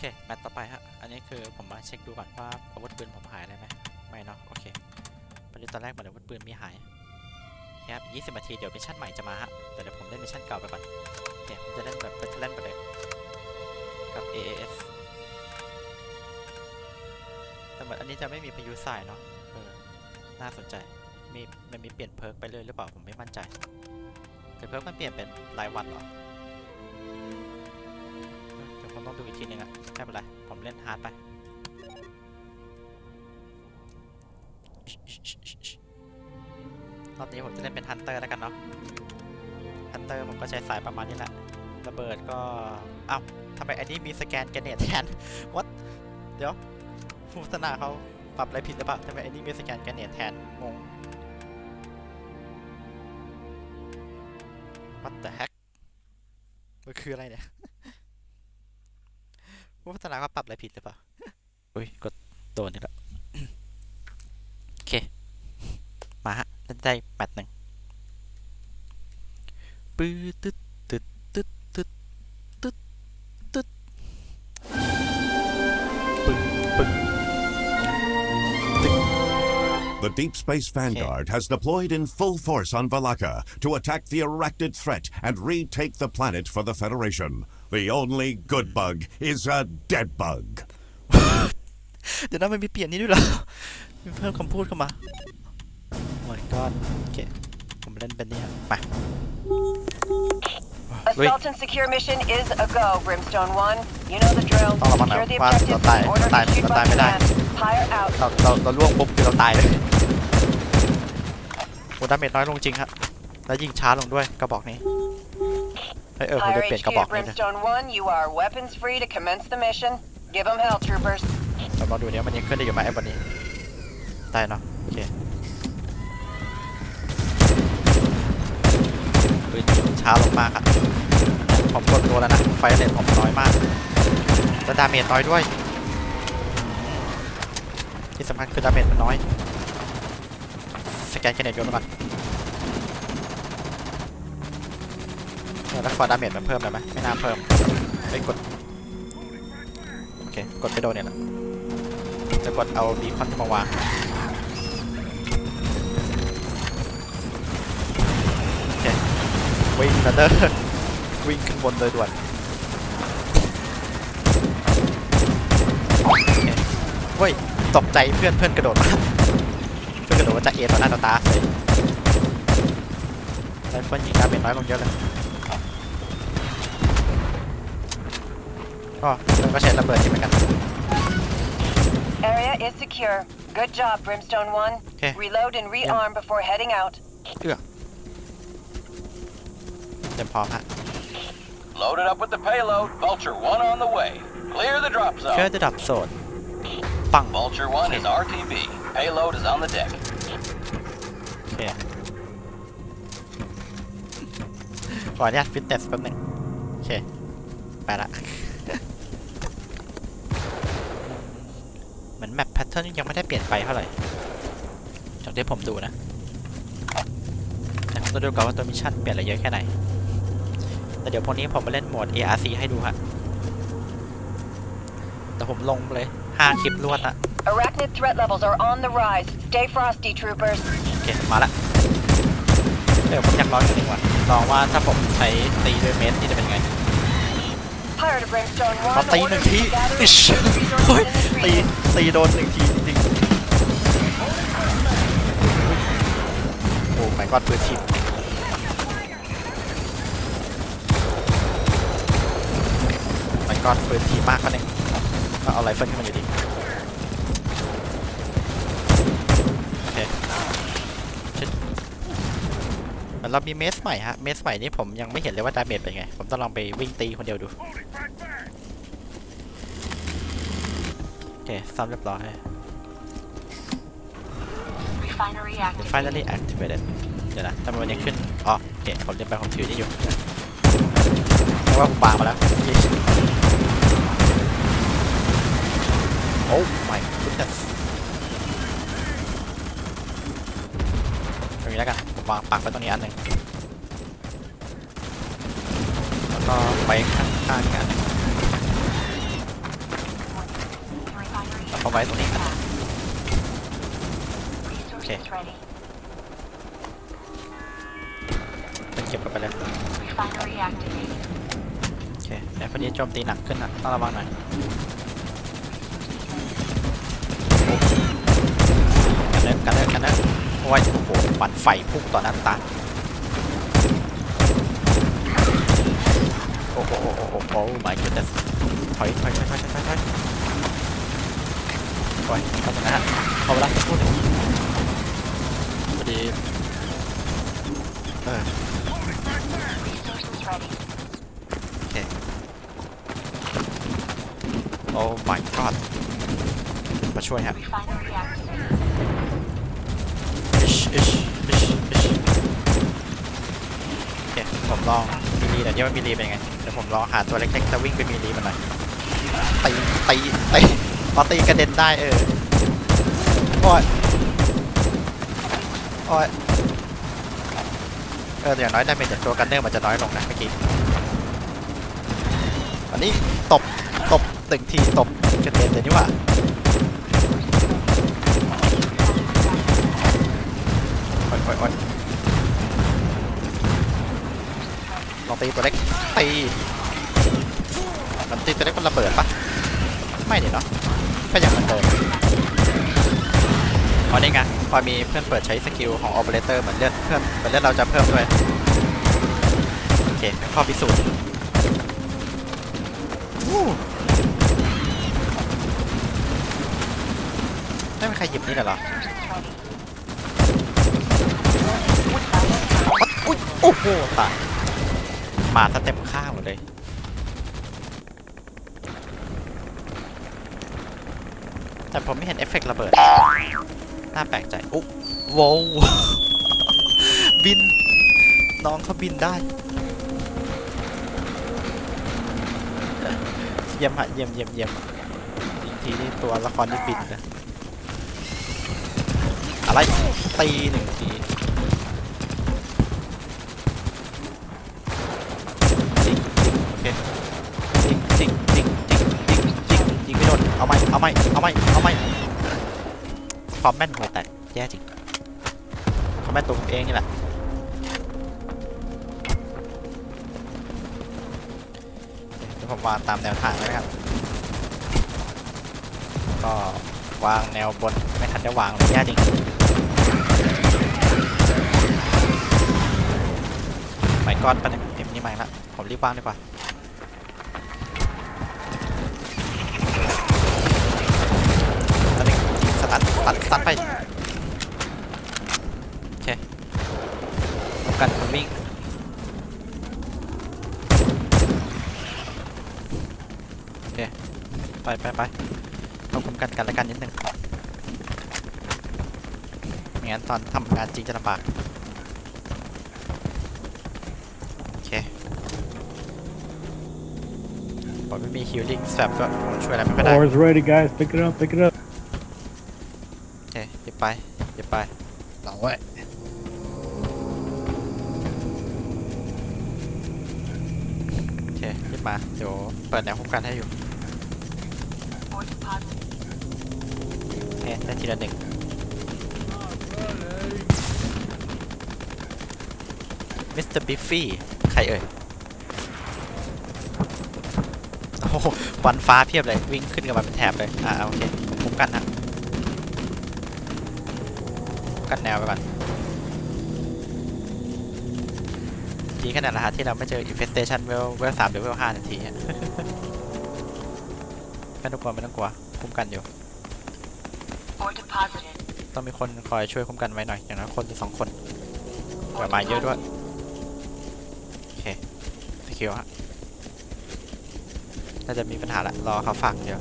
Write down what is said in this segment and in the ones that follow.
เคแมตต์ต่อไปฮะ อันนี้คือผมมาเช็คดูก่อนว่าอาวุธปืนผมหายอะไรไหมไม่เนาะโอเคประเด็นตอนแรกเหมือนอาวุธปืนมีหายครับ20นาทีเดี๋ยวมิชชั่นใหม่จะมาฮะ แต่เดี๋ยวผมเล่นมิชชั่นเก่าไปก่อนโอเคผมจะเล่นแบบเป็นเล่นไปเลยกับ AAS แต่เหมือนอันนี้จะไม่มีพายุทรายเนาะเออน่าสนใจ มีมันมีเปลี่ยนเพิร์กไปเลยหรือเปล่าผมไม่มั่นใจ แต่เพิร์กมันเปลี่ยนเป็นรายวันเหรอ เดี๋ยวผมต้องดูอีกทีหนึงอะไม่เป็นไร ผมเล่นฮาร์ดไป รอบนี้ผมจะเล่นเป็นฮันเตอร์แล้วกันเนาะ ฮันเตอร์ผมก็ใช้สายประมาณนี้แหละ ระเบิดก็อ้าวทำไมอันนี้มีสแกนแกเนตแทนวัดเดี๋ยวผู้พัฒนาเขาปรับอะไรผิดหรือเปล่าทำไมอันนี้มีสแกนแกเนตแทนงง What the heck มันคืออะไรเนี่ย ผู้พัฒนาเขาปรับอะไรผิดหรือเปล่าอุ้ยกดโดนอีกแล้วโอเค มาฮะเล่นได้แมตช์หนึ่งปื๊ดตึ๊ดตึ๊ด The Deep Space Vanguard has deployed in full force on Valaka to attack the erected threat and retake the planet for the Federation. The only good bug is a dead bug. เดี๋ยวนะมันมีเปลี่ยนนี้ด้วยเหรอ มีเพิ่มคำพูดเข้ามา โอ้ยก็โอเค ผมเล่นเป็นเนี่ยไปลุย Assault and secure mission is a go, Brimstone 1. You know the drill. ต้องระวังนะ Secure the ว่า objectives เราตาย in order เราตาย to shoot เราตาย by ไม่ได้ command. Fire out. เราเราเราล่วงปุ๊บคือเราตายเลย โอ้ดาเมจน้อยลงจริงครับแล้วยิงช้าลงด้วยกระบอกนี้เฮ้ยเออผม Fire จะเปลี่ยนกระ HQ บอกนี้นะ Brimstone 1, you are weapons free to commence the mission. Give them hell, troopers. เราลองดูเนี้ยมันยังขึ้นได้อยู่ไหมไอ้วันนี้ได้เนาะโอเคปืนยิงช้าลงมากอะผมกดตัวแล้วนะไฟเลนผมน้อยมากแล้วดาเมจน้อยด้วย ที่สำคัญคือดาเมจมันน้อย สแกนแคเนตโยนลงก่อนแล้วฟอร์ดาเมจมันเพิ่มเลยไหมไม่น่าเพิ่มไปกด โอเค กดไปโดนเนี่ยแหละจะกดเอาบีคอนมาวางโอเควิ่งนะเด้อวิ่งขึ้นบนเลยด่วนโอเฮ้ยตกใจเพื่อนเพื่อนกระโดดมา กระโดดมาจากเอต่อหน้าต่อตาเลยไรเฟิลยิงดาเมจน้อยลงเยอะเลยอ๋อแล้วก็ใช้ระเบิดใช่ไหมกัน Area is secure. Good job, Brimstone 1. Okay. Reload and rearm before heading out. เอื้อเต็มพร้อมฮะ Loaded up with the payload. Vulture 1 on the way. Clear the drop เชื่อ zone. ระดับโซนปัง Vulture 1 is RTB. Payload is on the deck. ออนุญาตฟิตเนสแป๊บหนึงโอเค ไปละ เหมือนแมปแพทเทิร์นยังไม่ได้เปลี่ยนไปเท่าไหร่จากที่ผมดูนะแต่ผมต้องดูก่อนว่าตัวมิชชั่นเปลี่ยนอะไรเยอะแค่ไหน แต่เดี๋ยวพวกนี้ผมมาเล่นโหมด ARC ให้ดูฮะ แต่ผมลงเลย 5 คลิปรวดละ Arachnid threat levels are on the rise. Stay frosty, troopers. โอเค มาละ เดี๋ยวผมอยากลองอีกหนึ่งวันลองว่าถ้าผมใช้ตีด้วยเมสนี่จะเป็นไง Pirate of Brimstone มา 1, ตีหนึ่ง orders ที to gather อิช resources เฮ้ย in the ตี street. ตีโดนหนึ่งทีจริงๆโอ้ไม่กอดปืนทีมไม่กอดปืนทีมมากก็เนี่ยก็เอาไรเฟิลขึ้นมาอยู่ดีโอเคชิด เหมือนเรามีเมสใหม่ฮะ เมสใหม่นี่ผมยังไม่เห็นเลยว่าดาเมจเป็นไง ผมต้องลองไปวิ่งตีคนเดียวดู โอเค ซ้ำเรียบร้อย Refinery active. finally activated เดี๋ยวนะทำไมมันยังขึ้น อ๋อโอเคผมเรียนไปผมถือนี่อยู่แปลว่าผมปามาแล้วยี่โอ้ my goodness ตรงนี้แล้ วางปักไว้ตรงนี้อันหนึ่งแล้วก็ไปข้างๆอีกอันหนึ่งมาไว้ตรงนี้กัน Resources ready. เป็นเก็บกันไปเลยโอเคเดี๋ยวพอดีโจมตีหนักขึ้นนะต้องระวังหน่อยกันเนอะกันเนอะกันเนอะโอ้ยโอ้โหปันไฟพุ่งต่อหน้าตาโอ้โหโอ้โหโอ้โห my goodness ถอยถอยถอยถอยถอยถอยโอ้ยเข้าตรงนั้นฮะขอเวลาสักครู่หนึ่งพอดีเออ Resources ready. โอ้ my god มาช่วยครับ Refinery activated. อิชอิชอิชอิชโอเคผม ลองมีรีหน่อยดิว่ามีรีเป็นยังไงเดี๋ยวผมลองหาตัวเล็กๆจะวิ่งไปมีรีมันหน่อยตีตีตีพอตีกระเด็นได้เออโอ้ยโอ้ยเออแต่อย่างน้อยได้เป็นจากตัวกันเนอร์มันจะน้อยลงนะเมื่อกี้อันนี้ตบตบตึงทีตบกระเด็นเลยนี่ว่าโอ้ยโอ้ยโอ้ยลอง ตีตัวเล็กตีมันตีตัวเล็กมันระเบิดปะไม่เนาะก็อย่างเหมือนเดิมอ๋อนี่ไงพอมีเพื่อนเปิดใช้สกิลของ Operator เหมือนเลือดเพื่อนเหมือนเลือดเราจะเพิ่มด้วยโอเคข้อพิสูจน์ไม่มีใครหยิบนี่เลยเหรอ Resources ready. อุ๊ยโอ้โหตาย มาสเต็ปข้างหมดเลย แต่ผมไม่เห็นเอฟเฟกต์ระเบิด น่าแปลกใจ อุ๊โว้วบิน น้องเขาบินได้ เยี่ยมฮะเยี่ยมเยี่ยมเยี่ยมอีกทีนี่ตัวละครที่บินนะอะไรตีหนึ่งที จิงโอ เคจิงจิงจิงจิงจิงจิงจิงไม่โดนเอาไม่เอาไม่เอาไม่เอาไม่ความแม่นหัวแตกแย่จริงความแม่นตัวผมเองนี่แหละเดี๋ยวผมวางตามแนวทางเลยนะครับ ก็วางแนวบนไม่ทันได้วางเลยแย่จริงไม่ก้อนปันเอ็มนี่มาอีกแล้วผมรีบวางดีกว่า สตันสตันไป โอเคป้องกันคนวิ่ง โอเค ไปไปไปต้องคุ้มกันกันและกันนิดนึงไม่งั้นตอนทำงานจริงจะลำบาก โอเคผมไม่มีฮิลลิ่งแซปก็ผมช่วยอะไรไม่ค่อยได้ Ore is ready, guys. Pick it up, pick it up. กันให้อยู่ Ore deposit. โอเคได้ทีละหนึ่งมิสเตอร์บิฟฟี่ ใครเอ่ย โอ้โหวันฟ้าเพียบเลย วิ่งขึ้นกันมาเป็นแถบเลย อ่า โอเคคุ้มกันนะกันแนวไปก่อนดีขนาดนะฮะที่เราไม่เจอ infestation เวลเวลสามหรือเวลห้านาทีฮะ ไม่ต้องกลัวไม่ต้องกลัวคุ้มกันอยู่ Ore deposited. ต้องมีคนคอยช่วยคุ้มกันไว้หน่อยอย่างน้อยคนหรือสองคนเผื่อ Ore มาเยอะด้วย deposited. โอเคสกิลฮะน่าจะมีปัญหาละรอเขาฝากเดี๋ยว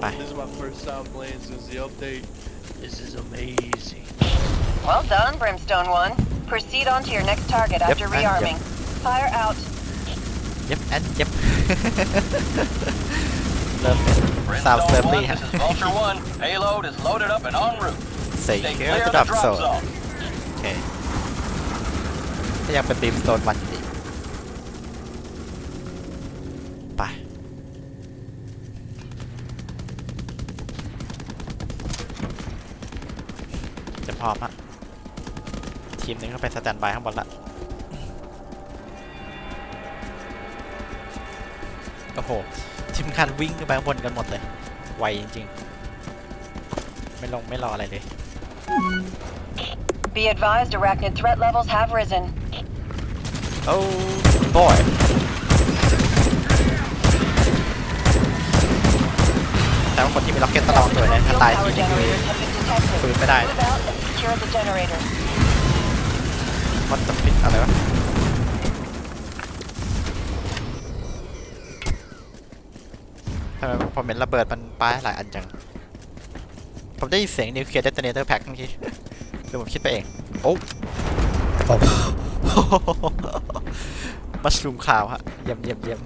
ไป This is my first time playing since the update. This is amazing. Well done, Brimstone 1. Proceed on to your next target Yep, after and yep. rearming. Fire out. อนเจ็บเริ่มสาวเติมตีฮะ ใส่เครื่องระดับโซนโอเคยังเป็นทีมโซนวันอีไปจะพร้อมอะทีมนึ่งก็ไปสแตนบายข้างบนละ โอ้โหทีมงานวิ่งขึ้นไปข้างบนกันหมดเลย ไวจริงๆ ไม่ลงไม่รออะไรเลย Be advised, arachnid threat levels have risen. โอ้บอยแต่ว่าคนที่มีล็อกเก็ตต้องระวังตัวนะถ้า Fuel ตาย power ทีนี่คือ generators have been detected. ฟื้นไม่ได้ Move out and secure the generators. มันจะปิดอะไรวะ ผมเห็นระเบิดมันปายหลายอันจัง ผมได้ยินเสียงนิวเคลียร์เดตเนเตอร์แพ็คเมื่อกี้หรือผมคิดไปเอง โอ้มัชรูมขาวฮะเยี่ยมเยี่ยมเยี่ยม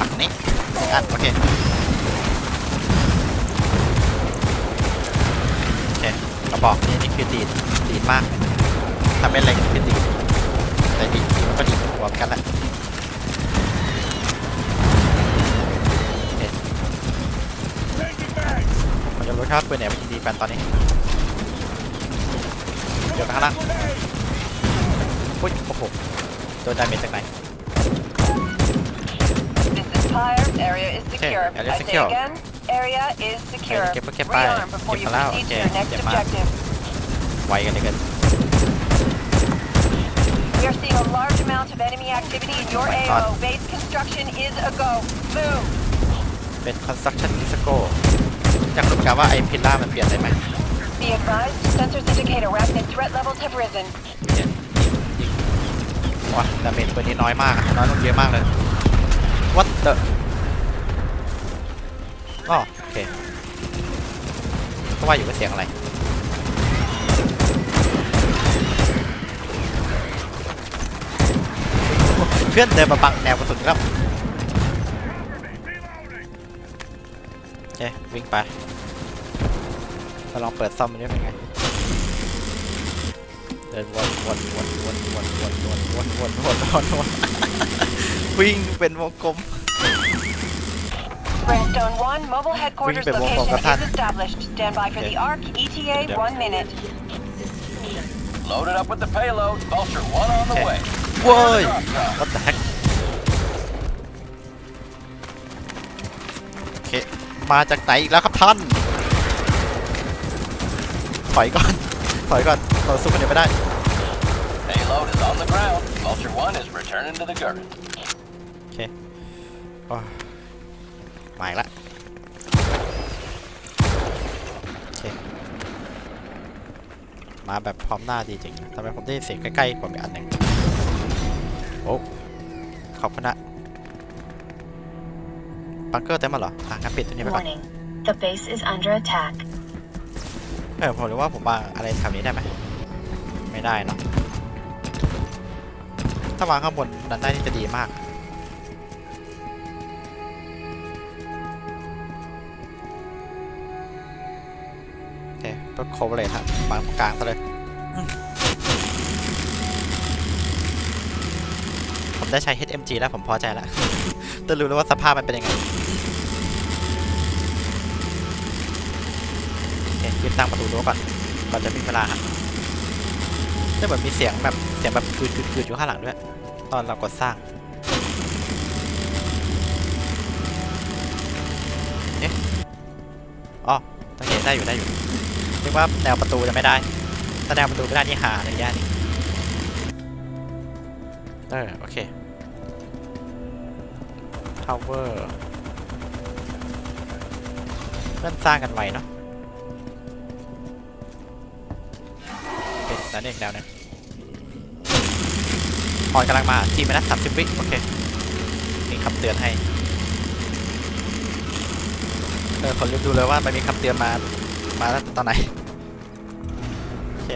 ปักนี้หนึ่งอันโอเคโอเคกระบอกนี้นี่คือดีดดีดมากถ้าไม่เล็งคือดีด แต่ดีดดีดมันก็ดีดหัวเหมือนกันแหละโอเคมันจะรู้ค่าปืนไหนมันยิงดีกันตอนนี้เดี๋ยวไปข้างล่างอุ้ยโอ้โหโดนดาเมจจากไหน This is Pyre. Area is secure. area I say secure. again, area is secure. เก็บเก็บไป Rearm before เก็บ you มาแล้ว proceed to โอ your เค next เก็บมา objective. ไวกันเลยกัน We are seeing a large amount of enemy activity in your Oh my AO. God. Base construction is a go. Move. เป็น construction disco อยากรู้เหมือนกันว่าไอ้พิลล่ามันเปลี่ยนได้ไหม Be advised, sensors indicate arachnid threat levels have risen. เนี่ยยิงยิงว้าดาเมจตัวนี้น้อยมากอะน้อยลงเยอะมากเลย what the อ๋อโอเคก็ว่าอยู่ว่าเสียงอะไร เพื่อนเดินมาบังแนวกระสุนแล้วโอเควิ่งไปเราลองเปิดซ่อมมันด้วยเป็นไงเดินวนวนวนวนวนวนวนวนวนวนวนวนวิ่งเป็นวงกลม Brandstone 1, mobile headquarters Wing location Bit Wong is established. Stand by for the ARC. ETA, Yeah. one minute. Loaded up with the payload. Vulture 1 on the Okay. way. โว้ย Drop zone. what the heck โอเค มาจากไหนอีกแล้วครับท่าน ถอยก่อน ถอยก่อนเราสู้กันเดี๋ยวไม่ได้ Payload is on the ground. Vulture 1 is returning to the Gurren. โอเคโอ้ยมาอีกละโอเค มาแบบพร้อมหน้าดีจริงทำไมผมได้ยินเสียงใกล้ๆผมอีกอันหนึ่ง โอ้ขอบคุณนะบังเกอร์เต็มมาเหรออะงั้นปิดตัวนี้ไปก่อน Warning. The base is under attack. เออผมรู้ว่าผมวางอะไรแถวนี้ได้ไหมไม่ได้เนาะถ้าวางข้างบนนั้นได้นี่จะดีมาก โอเคก็โคเวเลยครับวางตรงกลางซะเลย ได้ใช้ HMG แล้วผมพอใจแล้วแต่รู้แล้วว่าสภาพมันเป็นยังไงโอเครีบตั้งประตูรั้วก่อนก่อนจะมีเวลาฮะได้เหมือนมีเสียงแบบเสียงแบบคืดคืดคืดอยู่ข้างหลังด้วย ตอนเรากดสร้างเอ๊ะอ๋อโอเคได้อยู่ได้อยู่นึกว่าแนวประตูจะไม่ได้ถ้าแนวประตูไม่ได้นี่หาเลยย่านี่เออโอเค tower เริ่มสร้างกันไวเนาะเป็นแล้วนี่อีกแนวหนึงพรกำลังมาทีมไปนะสามสิบวิโอเคมีคำเตือนให้เออคนรีบดูเลยว่ามันมีคำเตือนมา มาแล้วตอนไหนโอเค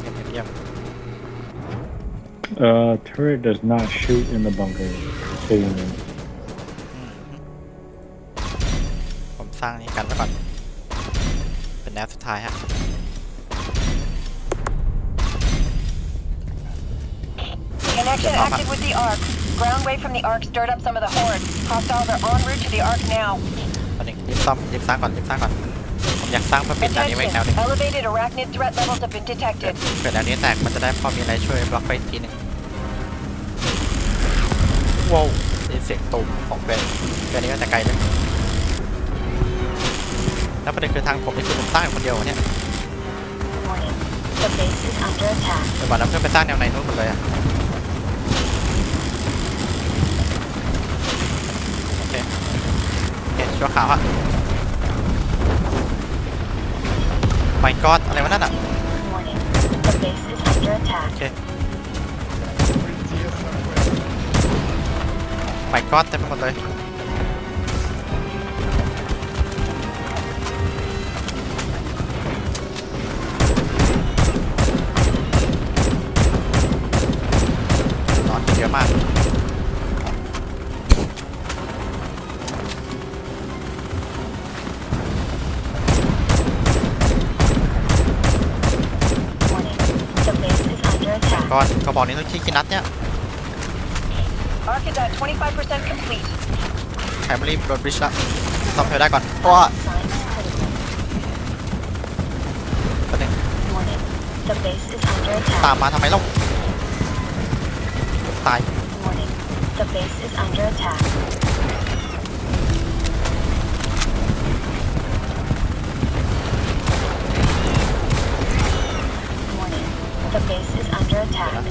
เยี่ยมเยี่ยมเยี่ยม Uh, turret does not shoot in the bunker. So สร้างนี้กันไว้ก่อน เป็นแนวสุดท้ายฮะ Connection Yeah, Mama. active with the ARC. Ground wave from the ARC stirred up some of the horde. Hostiles are en route to the ARC now. อนหนึ่งรีบซ่อมรีบสร้างก่อนรีบสร้างก่อน ผมอยากสร้างเพื่อปิดด่านนี้ไว้อีกแนวหนึง Attention. Elevated arachnid threat levels have been detected. เกิดแนวนี้แตกมันจะได้พอมีอะไรช่วยบล็อกไปอีกทีหนึงว้าวได้ยินเสียงตูมของเบนเบนนี้ก็จะไกลเลย แล้วประเด็นคือทางผมนี่คือผมสร้างอยู่คนเดียวเนี่ย Warning. The base is under attack. เดี๋ยววันนั้นเพื่อนไปสร้างแนวไหนนู้นหมดเลยอะโอเคโอเคชั่วขาวอะไม่กอดอะไรวะนั่นอะ Warning. The base is under attack. โอเคไม่กอดเต็มไปหมดเลย บอกนี้ต้องที่กินนัดเนี่ย Arc is at 25% complete. ไฮมารีโดนบริชละซ่อมเธอได้ก่อน เพราะว่า Signs critical. ประเด็น Warning. The base is under ตาม attack. มาทำไมเล่าตาย Warning. The base is under attack. Warning. The base is under attack.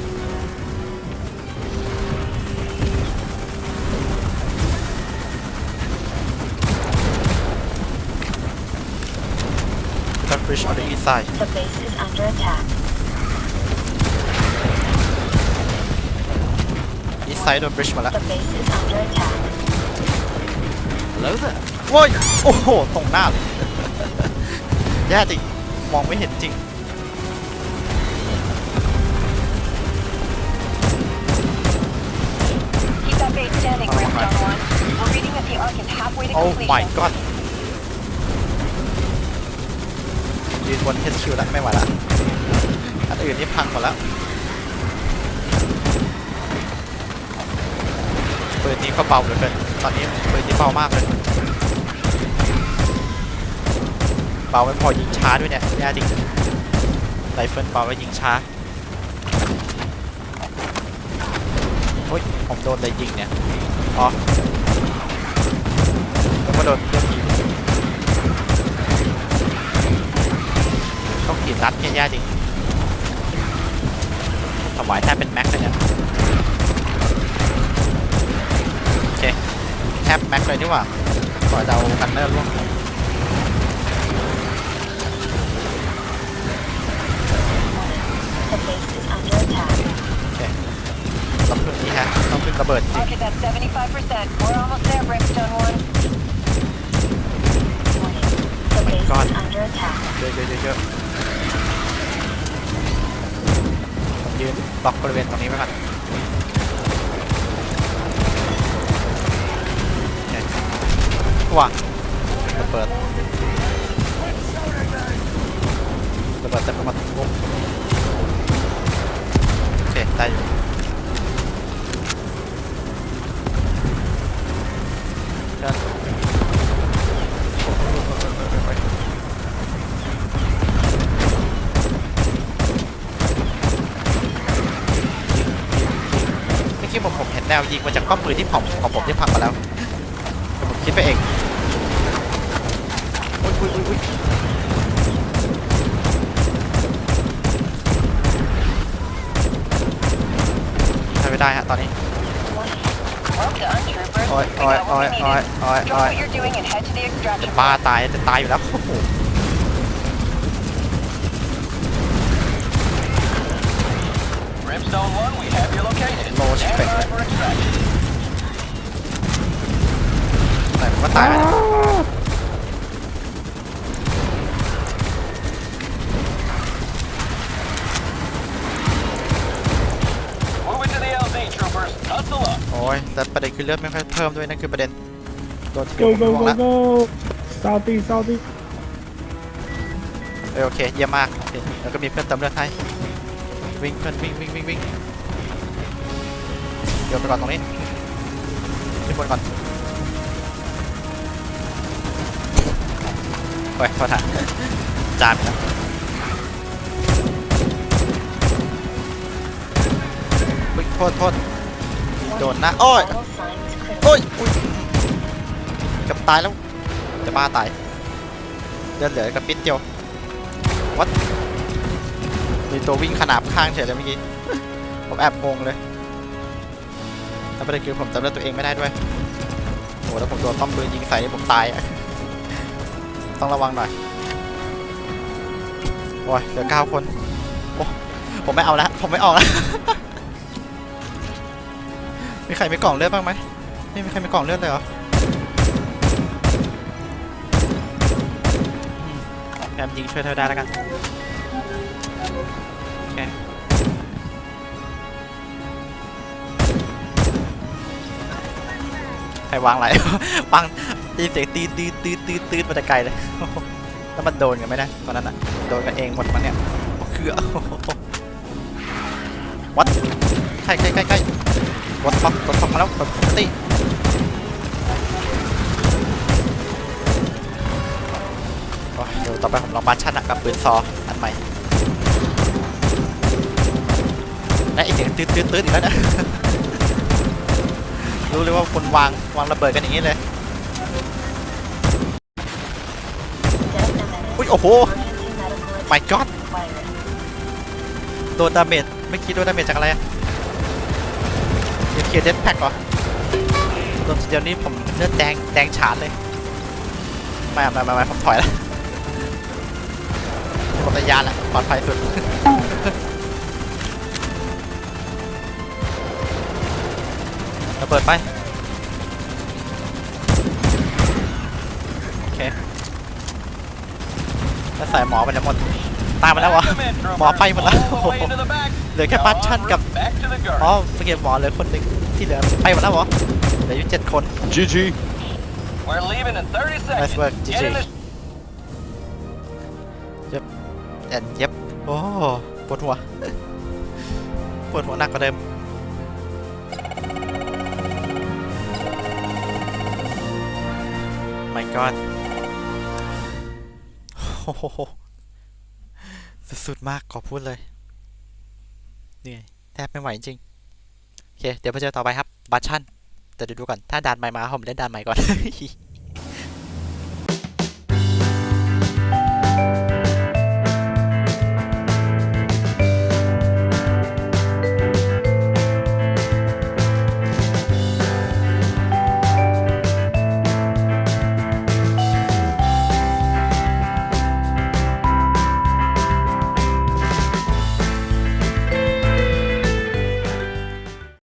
โดนบริชออเดอร์อีไซด์ The base is under attack. อีไซด์โดนบริชมาแล้ว The base is under attack. แล้วเโว้ยโอ้โหตรงหน้าเลย แย่จริง มองไม่เห็นจริง We're reading that the Arc is halfway to โอ้ completion. my god ยืนบน HQ แล้วไม่ไหวละอันอื่นนี่พังหมดแล้วปืนนี้ก็เบาเหลือเกินตอนนี้ปืนนี้เบามากเลยเบาไม่พอยิงช้าด้วยเนี่ยแย่จริงไรเฟิลเบาไว้ยิงช้าโอ้ยผมโดนอะไรยิงเนี่ยอ๋อแล้ว ก็โดนเรื่องยิงต้องขีดรัดแย่ๆจริงถวายแทบเป็นแม็กเลยเนี่ยโอเคแทบแม็กเลยดีกว่าก่อนเอากันเนอร์ล่วง The base is under attack. โอเคต้องพึ่งนี้ฮะต้องพึ่งระเบิดจริง Arc is at 75%. We're almost there, Brimstone 1. Warning. The base God. Is under attack. เยอะเยอะเยอะเยอะผมยืนบล็อกบริเวณตรงนี้ไว้ก่อนโอเคว้าระเบิดระเบิดเต็มไปหมดปุ๊บโอเคได้อยู่เดินเมื่อกี้ผมผมเห็น แนวยิงมาจากป้อมืนที่ผมของผมที่พังมาแล้วผมคิดไปเองอุ้ยอุ้ยอุ้ยใช้ไม่ได้ฮะตอนนี้โอ้ยโอ้ยโอ้ยโอ้ยโอ้ยโอ้ยจะบ้าตายจะตายอยู่แล้วโหโลชิเปก Lord Stand by Spectre. for extraction. ไหนผมก็ตายไปแล้ว Move it to the LZ, troopers. Hustle up. โอ้ยแต่ประเด็นคือเลือดไม่ค่อยเพิ่มด้วยนั่นคือประเด็นโดนเกี่ยว Go ผม go ล่วง go แล้ว go. Southeast southeast. เออโอเคเยี่ยมมากโอเคแล้วก็มีเพื่อนเติมเลือดให้วิ่งเพื่อนวิ่งวิ่งวิ่งวิ่งเดี๋ยวไปก่อนตรงนี้ขึ้นบนก่อน โอ้ยโทษฮะจามอีกแล้วอุ๊ยโทษโทษโดนนะโอ้ยโอ้ยอุ๊ยกับตายแล้ว จะบ้าตายเลือดเหลือกระปิดเดียววัดมีตัววิ่งขนาบข้างเฉยเลยเมื่อกี้ ผมแอบงงเลยแล้วประเด็นคือผมจำเลือดตัวเองไม่ได้ด้วยโอ้แล้วผมโดนป้อมปืนยิงใส่ผมตายอะ ต้องระวังหน่อย โอ้ยเหลือเก้าคน โอ้ ผมไม่เอาล้วผมไม่ออกล้วมีใครมีกล่องเลือดบ้างไหมไม่มีใครมีกล่องเลือดเลยเหรอแอมยิงช่วยเธอได้แล้วกันโอเคใครวางไหลวาง ตีเสียงตีตีตีตีตีดมาแต่ไกลเลยแล้วมันโดนกันไหมนะตอนนั้นอะโดนกันเองหมดมั้งเนี่ยคือวัดใกล้ใกล้ใกล้ใกล้กดท็อปกดท็อปมาแล้วกดติโอ้ยเดี๋ยวต่อไปผมลองบาชันกับปืนซออันใหม่และอีกเสียงตืดตืดตืดอีกแล้วนะรู้เลยว่าคนวางวางระเบิดกันอย่างนี้เลย Detonators. อุ้ย โอ้โห Emergency god โดนดาเมจไม่คิดโดนดาเมจจากอะไรอะเดี๋ยวเคียเดดแพ็กเหรอโดนทีเดียวนี้ผมเลือดแดงแดงฉานเลยไม่ไม่ไม่ไม่ผมถอยแล้วผมตะยานแล้วปลอดภัยสุดระเบิดไป โอเคแล้ว ใส่หมอไปแล้วหมด ตายมาแล้วเหรอ Command troopers, หมอไปหมดแล้ว all the way into the back. เหลือแค่บัตชั่นกับ Back to the อ๋อ guard. เมื่อกี้หมอเหลือคนหนึ่งที่เหลือไปหมดแล้วเหรอเหลืออยู่เจ็ดคน GG. We're leaving in 30 seconds. Nice work, Get GG. in the แอนเย็บโอ้ปวดหัวปวดหัวหนักกว่าเดิม my god โอ้โห สุดๆมากขอพูดเลยเหนื่อยแทบไม่ไหวจริง โอเค เดี๋ยวไปเจอต่อไปครับ บัตชันแต่เดี๋ยวดูก่อน ถ้าด่านใหม่มาผมเล่นด่านใหม่ก่อน